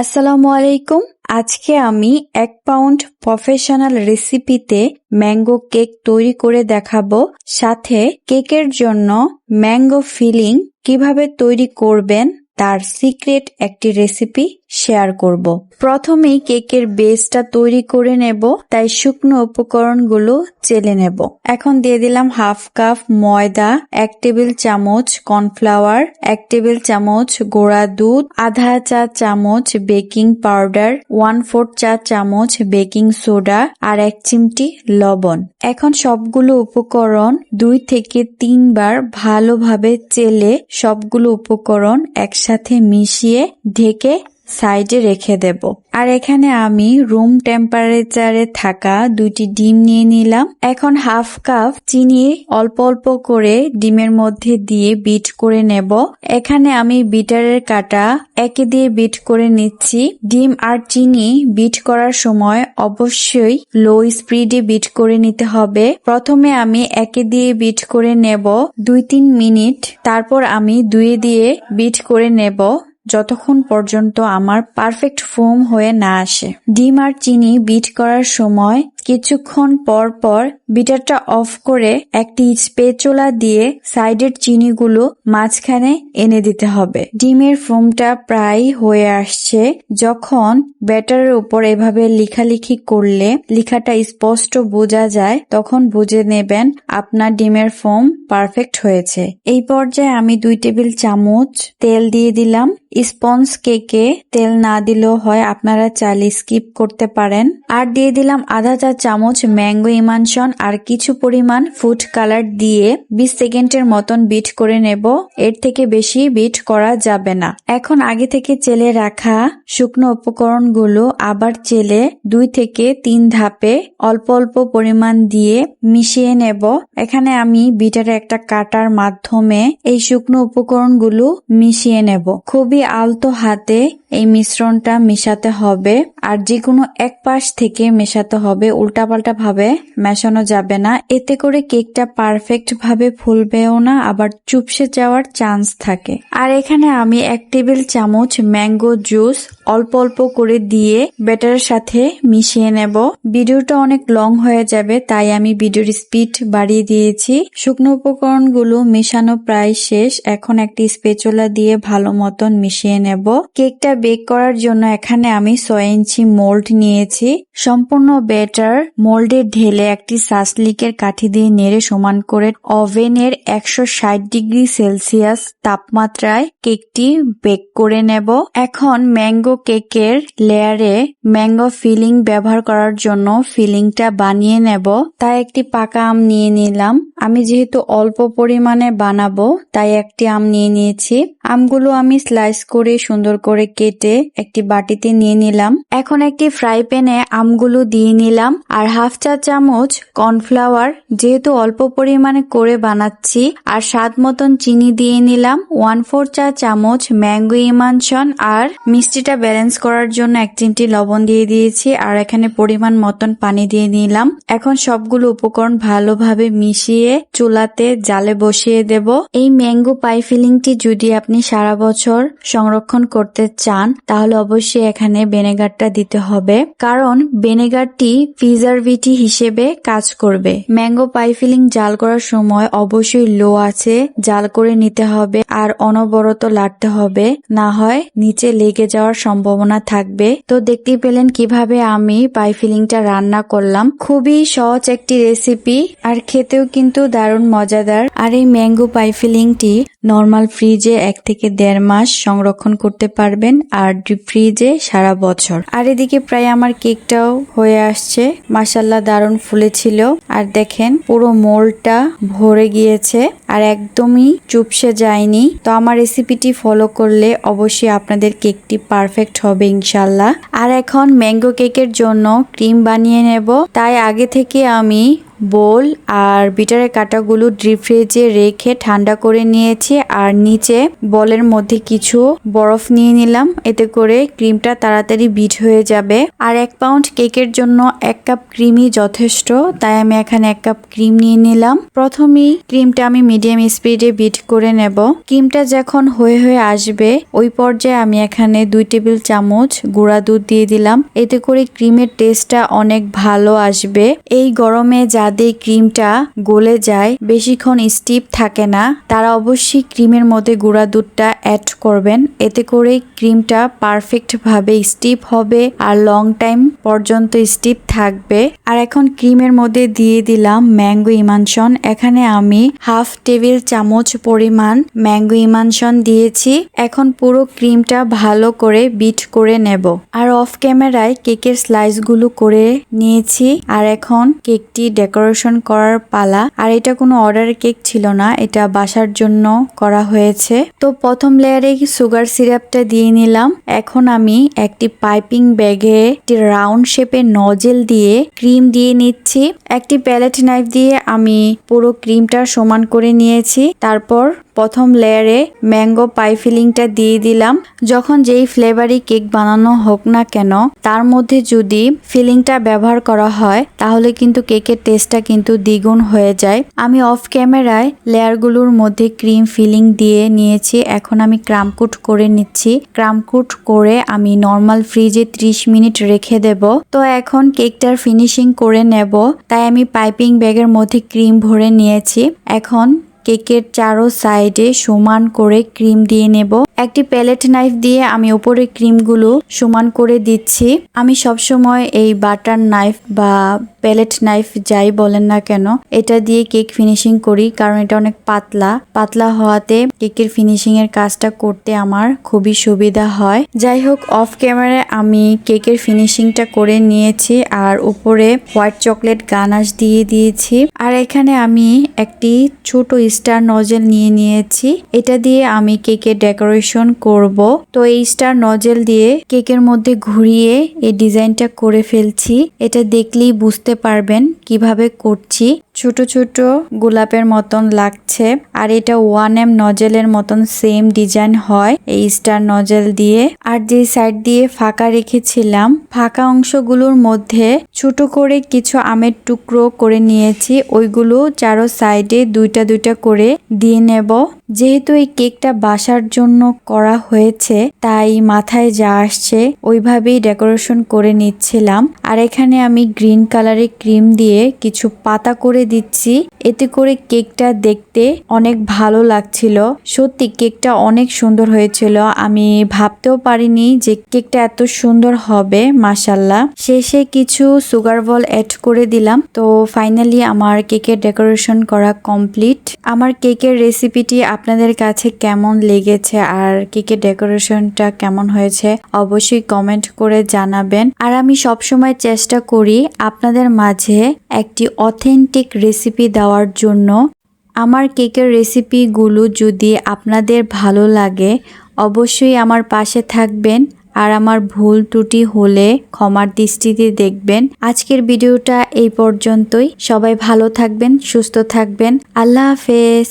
আসসালামু আলাইকুম। আজকে আমি এক পাউন্ড প্রফেশনাল রেসিপিতে ম্যাঙ্গো কেক তৈরি করে দেখাবো। সাথে কেকের জন্য ম্যাঙ্গো ফিলিং কীভাবে তৈরি করবেন তার সিক্রেট একটি রেসিপি। শেয়ার করব। প্রথমেই কেকের বেসটা তৈরি করে নেব, তাই শুকনো উপকরণগুলো চেলে নেব এখন দিয়ে দিলাম হাফ কাপ ময়দা, এক টেবিল চামচ কর্নফ্লাওয়ার, এক টেবিল চামচ গোড়া দুধ, আধা চা চামচ বেকিং পাউডার, ওয়ান ফোর্থ চা চামচ বেকিং সোডা আর এক চিমটি লবণ এখন সবগুলো উপকরণ দুই থেকে তিনবার ভালোভাবে চেলে সবগুলো উপকরণ একসাথে মিশিয়ে ঢেকে সাইডে রেখে দেব। আর এখানে আমি রুম টেম্পারেচারে থাকা দুইটি ডিম নিয়ে নিলাম। এখন হাফ কাপ চিনি অল্প অল্প করে ডিমের মধ্যে দিয়ে বিট করে নেব। এখানে আমি বিটারের কাটা একে দিয়ে বিট করে নিচ্ছি। ডিম আর চিনি বিট করার সময় অবশ্যই লো স্পিডে বিট করে নিতে হবে। প্রথমে আমি একে দিয়ে বিট করে নেব দুই তিন মিনিট। তারপর আমি দুয়ে দিয়ে বিট করে নেব। যতক্ষণ পর্যন্ত আমার পারফেক্ট ফোম হয়ে না আসে। ডিম আর চিনি বিট করার সময় কিছুক্ষণ পর পর বিটারটা অফ করে একটি স্পেচোলা দিয়ে সাইডের চিনিগুলো মাঝখানে এনে দিতে হবে। ডিমের ফোমটা প্রায় হয়ে আসছে। যখন ব্যাটারের উপর এভাবে লিখালিখি করলে লিখাটা স্পষ্ট বোঝা যায়, তখন বুঝে নেবেন আপনার ডিমের ফোম পারফেক্ট হয়েছে। এই পর্যায়ে আমি দুই টেবিল চামচ তেল দিয়ে দিলাম। স্পঞ্জ কেকে তেল না দিলেও হয়, আপনারা চাইলে স্কিপ করতে পারেন। আর দিয়ে দিলাম আধা চা চামচ ম্যাঙ্গো ইমানশন আর কিছু পরিমাণ ফুড কালার দিয়ে বিশ সেকেন্ডের মতন বিট করে নেব। এর থেকে বেশি বিট করা যাবে না। এখন আগে থেকে চেলে রাখা শুকনো উপকরণগুলো আবার চেলে দুই থেকে তিন ধাপে অল্প অল্প পরিমাণ দিয়ে মিশিয়ে নেব। এখানে আমি বিটারে একটা কাটার মাধ্যমে এই শুকনো উপকরণগুলো মিশিয়ে নেব। খুবই আলতো হাতে এই মিশ্রণটা মেশাতে হবে। আর যে কোনো এক পাশ থেকে মেশাতে হবে উল্টাপাল্টা ভাবে মেশানো যাবে না। এতে করে কেকটা পারফেক্ট ভাবে ফুলবেও না, আবার চুপসে যাওয়ার চান্স থাকে। আর এখানে আমি এক টেবিল চামচ ম্যাঙ্গো জুস অল্প অল্প করে দিয়ে ব্যাটারের সাথে মিশিয়ে নেব। ভিডিওটা অনেক লং হয়ে যাবে, তাই আমি ভিডিওর স্পিড বাড়িয়ে দিয়েছি। শুকনো উপকরণগুলো মেশানো প্রায় শেষ। এখন একটি স্পেচোলা দিয়ে ভালো মতন মিশিয়ে নেব। কেকটা বেক করার জন্য এখানে আমি ছয় ইঞ্চি মোল্ড নিয়েছি। সম্পূর্ণ বেটার মোল্ডে ঢেলে একটি সাসলিকের কাঠি দিয়ে নেড়ে সমান করে ওভেনের একশো ষাট ডিগ্রি সেলসিয়াস তাপমাত্রায় কেকটি বেক করে নেব। এখন ম্যাঙ্গো কেকের লেয়ারে ম্যাঙ্গো ফিলিং ব্যবহার করার জন্য ফিলিংটা বানিয়ে নেব। তাই একটি পাকা আম নিয়ে নিলাম। আমি যেহেতু অল্প পরিমাণে বানাবো, তাই একটি আম নিয়ে নিয়েছি। আমগুলো আমি স্লাইস করে সুন্দর করে কেটে একটি বাটিতে নিয়ে নিলাম। এখন একটি ফ্রাই প্যানে আমগুলো দিয়ে নিলাম। আর হাফ চা চামচ কর্নফ্লাওয়ার যেহেতু অল্প পরিমাণে করে বানাচ্ছি, আর স্বাদ মতন চিনি দিয়ে নিলাম। ওয়ান ফোর চা চামচ ম্যাঙ্গো ইমানশন আর মিষ্টিটা ব্যালেন্স করার জন্য এক চিমটি লবণ দিয়ে দিয়েছি, আর এখানে পরিমাণ মতন পানি দিয়ে নিলাম। এখন সবগুলো উপকরণ ভালোভাবে মিশিয়ে চুলাতে জালে বসিয়ে দেব। এই ম্যাঙ্গো পাই ফিলিংটি যদি আপনি সারা বছর সংরক্ষণ করতে চান, তাহলে অবশ্যই এখানে ভিনেগারটা দিতে হবে। কারণ ভিনেগারটি প্রিজারভেটিভ হিসেবে কাজ করবে। ম্যাঙ্গো পাই ফিলিং জাল করার সময় অবশ্যই লো আছে, জাল করে নিতে হবে আর অনবরত লাড়তে হবে, না হয় নিচে লেগে যাওয়ার সম্ভাবনা থাকবে। তো দেখতে পেলেন কীভাবে আমি পাই ফিলিংটা রান্না করলাম। খুবই সহজ একটি রেসিপি আর খেতেও কিন্তু দারুণ মজাদার। আর এই ম্যাঙ্গো পাই ফিলিংটি নর্মাল ফ্রিজে এক থেকে দেড় মাস সংরক্ষণ করতে পারবেন আর ফ্রিজে সারা বছর। আর এদিকে প্রায় আমার কেকটাও হয়ে আসছে। মাসাল্লাহ দারুণ ফুলেছিল আর দেখেন, পুরো মোলটা ভরে গিয়েছে আর একদমই চুপসে যায়নি। তো আমার রেসিপিটি ফলো করলে অবশ্যই আপনাদের কেকটি পারফেক্ট হবে ইনশাল্লাহ আর এখন ম্যাঙ্গো কেকের জন্য ক্রিম বানিয়ে নেব। তাই আগে থেকে আমি বোল আর বিটারের কাটাগুলো ডিপ ফ্রিজে রেখে ঠান্ডা করে নিয়েছি আর নিচে বলের মধ্যে কিছু বরফ নিয়ে নিলাম। এতে করে ক্রিমটা তাড়াতাড়ি বিট হয়ে যাবে। আর এক পাউন্ড কেকের জন্য এক কাপ ক্রিমই যথেষ্ট, তাই আমি এখানে এক কাপ ক্রিম নিয়ে নিলাম। প্রথমেই ক্রিমটা আমি মিডিয়াম স্পিডে বিট করে নেব। ক্রিমটা যখন হয়ে হয়ে আসবে, ওই পর্যায়ে আমি এখানে দুই টেবিল চামচ গুঁড়া দুধ দিয়ে দিলাম। এতে করে ক্রিমের টেস্টটা অনেক ভালো আসবে। এই গরমে যাদের ক্রিমটা গলে যায়, বেশিক্ষণ স্টিপ থাকে না। তারা অবশ্যই ক্রিমের মধ্যে গুঁড়া দুধটা অ্যাড করবেন। এতে করে ক্রিমটা পারফেক্ট ভাবে স্টিপ হবে আর লং টাইম পর্যন্ত স্টিপ থাকবে। আর এখন ক্রিমের মধ্যে দিয়ে দিলাম ম্যাঙ্গো ইমানশন। এখানে আমি হাফ টেবিল চামচ পরিমাণ ম্যাঙ্গো ইমানশন দিয়েছি। এখন পুরো ক্রিমটা ভালো করে বিট করে নেব। আর অফ ক্যামেরায় কেকের স্লাইসগুলো করে নিয়েছি। আর এখন কেকটি ডেকোরেশন করার পালা। আর এটা কোনো অর্ডার কেক ছিল না, এটা বাসার জন্য করা হয়েছে। তো প্রথম লেয়ারে সুগার সিরাপটা দিয়ে নিলাম। এখন আমি একটি পাইপিং ব্যাগে একটি রাউন্ড শেপের নজেল দিয়ে ক্রিম দিয়ে নিচ্ছি। একটি প্যালেট নাইফ দিয়ে আমি পুরো ক্রিমটা সমান করে নিয়েছি। তারপর প্রথম লেয়ারে ম্যাঙ্গো পাই ফিলিংটা দিয়ে দিলাম। যখন যেই ফ্লেভারই কেক বানানো হোক না কেন, তার মধ্যে যদি ফিলিংটা ব্যবহার করা হয়, তাহলে কিন্তু কেকের টেস্টটা কিন্তু দ্বিগুণ হয়ে যায়। আমি অফ ক্যামেরায় লেয়ারগুলোর মধ্যে ক্রিম ফিলিং দিয়ে নিয়েছি। এখন আমি ক্রামকুট করে নিচ্ছি। ক্রামকুট করে আমি নর্মাল ফ্রিজে 30 মিনিট রেখে দেব। তো এখন কেকটার ফিনিশিং করে নেব। তাই আমি পাইপিং ব্যাগের মধ্যে ক্রিম ভরে নিয়েছি। এখন কেকের চারো সাইডে সমান করে ক্রিম দিয়ে নেব। একটি প্যালেট নাইফ দিয়ে আমি উপরে ক্রিমগুলো সমান করে দিচ্ছি। আমি সবসময় এই বাটার নাইফ বা প্যালেট নাইফ যাই বলেন না কেন, এটা দিয়ে কেক ফিনিশিং করি কারণ এটা অনেক পাতলা। পাতলা হওয়াতে কেকের ফিনিশিং এর কাজটা করতে আমার খুবই সুবিধা হয়। যাই হোক অফ ক্যামেরায় আমি কেকের ফিনিশিংটা করে নিয়েছি আর উপরে হোয়াইট চকলেট গানাশ দিয়ে দিয়েছি। আর এখানে আমি একটি ছোট স্টার নজেল নিয়ে নিয়েছি। এটা দিয়ে আমি কেকের ডেকোরেশন করব। তো এই স্টার নজেল দিয়ে কেকের মধ্যে ঘুরিয়ে এই ডিজাইনটা করে ফেলছি। এটা দেখলেই বুঝতে পারবেন কীভাবে করছি। ছোট ছোট গোলাপের মতন লাগছে। আর এটা ওয়ান এম নজেলের মতন সেম ডিজাইন হয় এই স্টার নজেল দিয়ে। আর যে সাইড দিয়ে ফাঁকা রেখেছিলাম, ফাঁকা অংশগুলোর মধ্যে ছোট করে কিছু আমের টুকরো করে নিয়েছি। ওইগুলো চারো সাইডে দুইটা দুইটা করে দিয়ে নেব। যেহেতু এই কেকটা বাসার জন্য করা হয়েছে, তাই মাথায় যা আসছে ওইভাবেই ডেকোরেশন করে নিচ্ছিলাম। আর এখানে আমি গ্রিন কালারের ক্রিম দিয়ে কিছু পাতা করে দিচ্ছি। এতে করে কেকটা দেখতে অনেক ভালো লাগছিল। সত্যি, কেকটা অনেক সুন্দর হয়েছিল। আমি ভাবতেও পারিনি যে কেকটা এত সুন্দর হবে মাসাল্লাহ শেষে কিছু সুগার বল অ্যাড করে দিলাম। তো ফাইনালি আমার কেকের ডেকোরেশন করা কমপ্লিট আমার কেকের রেসিপিটি আপনাদের কাছে কেমন লেগেছে আর কেকের ডেকোরেশনটা কেমন হয়েছে অবশ্যই কমেন্ট করে জানাবেন। আর আমি সবসময় চেষ্টা করি আপনাদের মাঝে একটি অথেন্টিক রেসিপি দেওয়ার জন্য। আমার কেকের রেসিপিগুলো যদি আপনাদের ভালো লাগে, অবশ্যই আমার পাশে থাকবেন আর আমার ভুল ত্রুটি হলে ক্ষমার দৃষ্টিতে দেখবেন। আজকের ভিডিওটা এই পর্যন্তই। সবাই ভালো থাকবেন, সুস্থ থাকবেন। আল্লাহ হাফেজ।